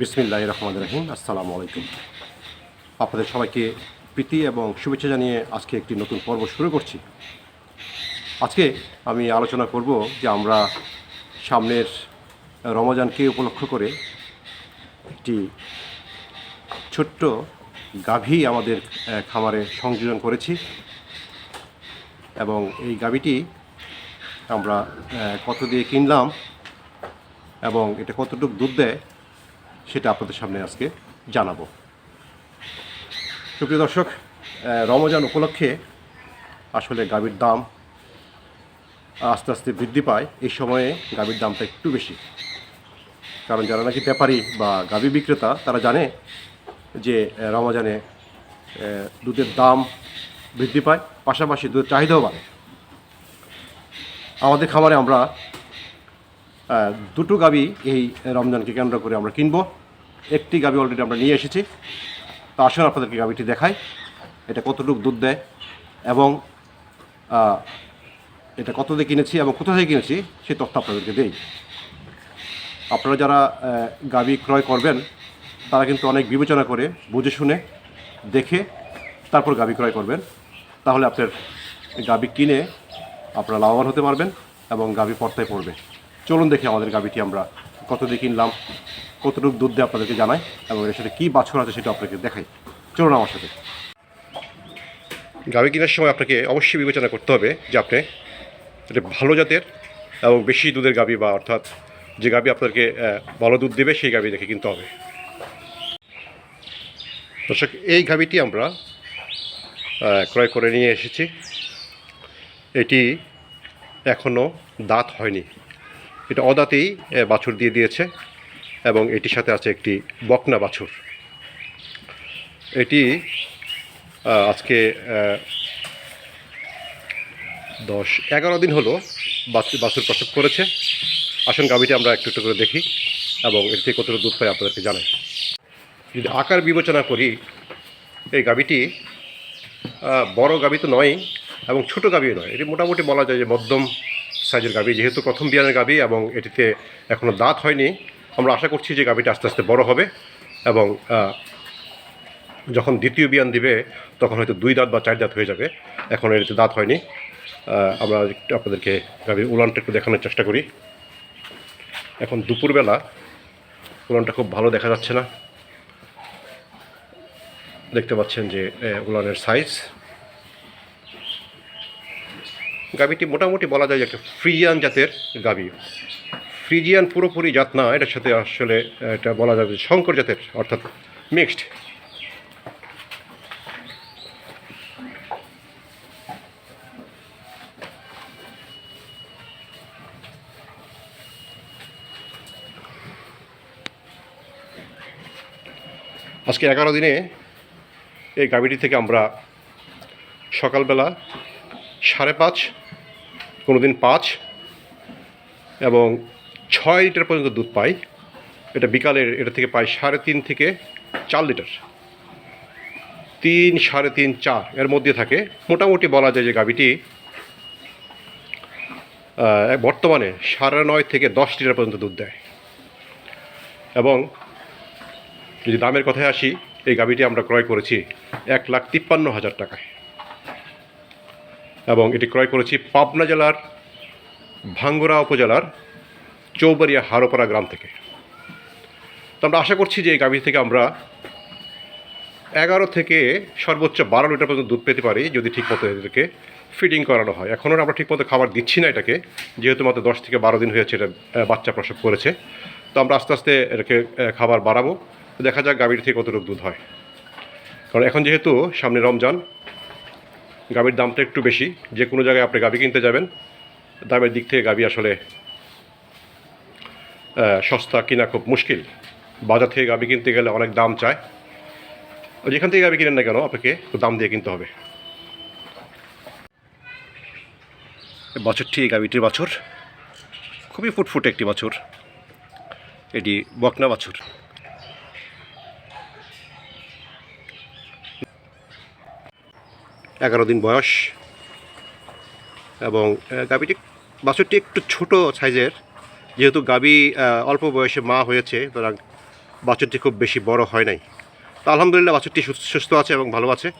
বিসমিল্লাহ রহমান রহিম, আসসালামু আলাইকুম। আপনাদের সবাইকে প্রীতি এবং শুভেচ্ছা জানিয়ে আজকে একটি নতুন পর্ব শুরু করছি। আজকে আমি আলোচনা করব যে আমরা সামনের রমজানকে উপলক্ষ করে একটি ছোট্ট গাভী আমাদের খামারে সংযোজন করেছি এবং এই গাভীটি আমরা কত দিয়ে কিনলাম এবং এটা কতটুকু দুধ দেয় সেটা আপনাদের সামনে আজকে জানাব। সুপ্রিয় দর্শক রমজান উপলক্ষে আসলে গাভীর দাম আস্তে আস্তে বৃদ্ধি পায়। এই সময়ে গাভীর দামটা একটু বেশি। কারণ যারা নাকি ব্যাপারী বা গাভী বিক্রেতা, তারা জানে যে রমজানে দুধের দাম বৃদ্ধি পায়, পাশাপাশি দুধের চাহিদাও বাড়ে। আমাদের খামারে আমরা দুটো গাবি এই রমজানকে কেন্দ্র করে আমরা কিনবো। একটি গাবি অলরেডি আমরা নিয়ে এসেছি। তো আসুন আপনাদেরকে গাবিটি দেখাই। এটা কতটুকু দুধ দেয় এবং এটা কত দিয়ে কিনেছি এবং কোথা থেকে কিনেছি সেই তথ্য আপনাদেরকে দেই। আপনারা যারা গাবি ক্রয় করবেন, তারা কিন্তু অনেক বিবেচনা করে, বুঝে শুনে, দেখে তারপর গাবি ক্রয় করবেন। তাহলে আপনার গাবি কিনে আপনারা লাভবান হতে পারবেন এবং গাবি পর্তায় পড়বে। চলুন দেখি আমাদের গাবিটি আমরা কত দিয়ে কিনলাম, কতটুকু দুধ দিয়ে আপনাদেরকে জানাই এবং এর সাথে কী বাছর আছে সেটা আপনাকে দেখাই। চলুন আমার সাথে। গাবি কেনার সময় আপনাকে অবশ্যই বিবেচনা করতে হবে যে আপনি এটা ভালো জাতের এবং বেশি দুধের গাবি বা অর্থাৎ যে গাবি আপনাদেরকে ভালো দুধ দেবে সেই গাবি দেখে কিনতে হবে। দর্শক, এই গাবিটি আমরা ক্রয় করে নিয়ে এসেছি। এটি এখনও দাঁত হয়নি। এটা অদাতেই বাছুর দিয়ে দিয়েছে এবং এটির সাথে আছে একটি বকনা বাছুর। এটি আজকে দশ, এগারো দিন হলো বাছুর প্রসব করেছে। আসুন গাবিটি আমরা একটু একটু করে দেখি এবং এর থেকে কতটা দুধ পাই আপনাদেরকে জানাই। যদি আকার বিবেচনা করি, এই গাবিটি বড় গাবি তো নয় এবং ছোট গাবিও নয়। এটি মোটামুটি বলা যায় যে মধ্যম সাইজের গাবি, যেহেতু প্রথম বিয়ানের গাবি এবং এটিতে এখনও দাঁত হয়নি, আমরা আশা করছি যে গাবিটা আস্তে আস্তে বড় হবে এবং যখন দ্বিতীয় বিয়ান দিবে, তখন হয়তো দুই দাঁত বা চার দাঁত হয়ে যাবে। এখন এটিতে দাঁত হয়নি। আমরা একটু আপনাদেরকে গাবির উলানটা একটু দেখানোর চেষ্টা করি। এখন দুপুরবেলা উলানটা খুব ভালো দেখা যাচ্ছে না। দেখতে পাচ্ছেন যে উলানের সাইজ গাবিটি মোটামুটি বলা যায় যে একটা ফ্রিজিয়ান জাতের গাবি ফ্রিজিয়ান পুরোপুরি জাত না, এটার সাথে আসলে এটা বলা যাবে শঙ্কর জাতের, অর্থাৎ মিক্সড। আজকে এগারো দিনে এই গাবিটি থেকে আমরা সকালবেলা সাড়ে পাঁচ কোনো দিন পাঁচ এবং ছয় লিটার পর্যন্ত দুধ পাই। এটা বিকালের এটা থেকে পাই সাড়ে তিন থেকে চার লিটার। তিন সাড়ে তিন চার এর মধ্যে থাকে। মোটামুটি বলা যায় যে আহ, বর্তমানে সাড়ে নয় থেকে দশ লিটার পর্যন্ত দুধ দেয়। এবং যদি দামের কথায় আসি এই গাবিটি আমরা ক্রয় করেছি এক লাখ তিপ্পান্ন হাজার টাকায়। এবং এটি ক্রয় করেছি পাবনা জেলার ভাঙ্গুরা উপজেলার চৌবাড়িয়া হারোপাড়া গ্রাম থেকে। তো আমরা আশা করছি যে এই গাভী থেকে আমরা এগারো থেকে সর্বোচ্চ বারো লিটার পর্যন্ত দুধ পেতে পারি, যদি ঠিকমতো এদেরকে ফিডিং করানো হয়। এখনও আমরা ঠিকমতো খাবার দিচ্ছি না এটাকে, যেহেতু মাত্র দশ থেকে বারো দিন হয়েছে এটা বাচ্চা প্রসব করেছে। তো আমরা আস্তে আস্তে এটাকে খাবার বাড়াবো। দেখা যাক গাভীর থেকে কতটুকু দুধ হয়। কারণ এখন যেহেতু সামনে রমজান গাভীর দামটা একটু বেশি, যে কোনো জায়গায় আপনি গাভী কিনতে যাবেন। দামের দিক থেকে গাভী আসলে সস্তা কিনা খুব মুশকিল। বাজার থেকে গাভী কিনতে গেলে অনেক দাম চায়। যেখান থেকে গাভী কিনেন না কেন, আপনাকে দাম দিয়ে কিনতে হবে। বছরটি এই গাভীটির বছর। খুবই ফুটফুটে একটি বছর। এটি বকনা বাছুর। এগারো দিন বয়স। এবং গাবিটি বাছুরটি একটু ছোট সাইজের। যেহেতু আহ, অল্প বয়সে মা হয়েছে সুতরাং বাছুরটি খুব বেশি বড় হয় নাই। তো আলহামদুলিল্লাহ বাছুরটি সুস্থ- আছে এবং ভালো আছে।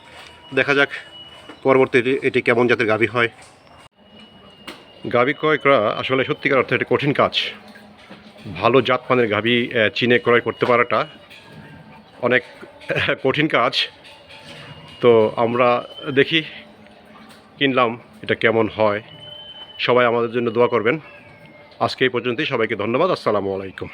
দেখা যাক পরবর্তীতে এটি কেমন জাতের গাবি হয়। গাবি ক্রয় করা আসলে সত্যিকার অর্থে একটি কঠিন কাজ। ভালো জাতমানের গাভী আহ, চিনে ক্রয় করতে পারাটা অনেক কঠিন কাজ। তো আমরা দেখি, কিনলাম, এটা কেমন হয়। সবাই আমাদের জন্য দোয়া করবেন। আজকে এই পর্যন্তই। সবাইকে ধন্যবাদ। আসসালামু আলাইকুম।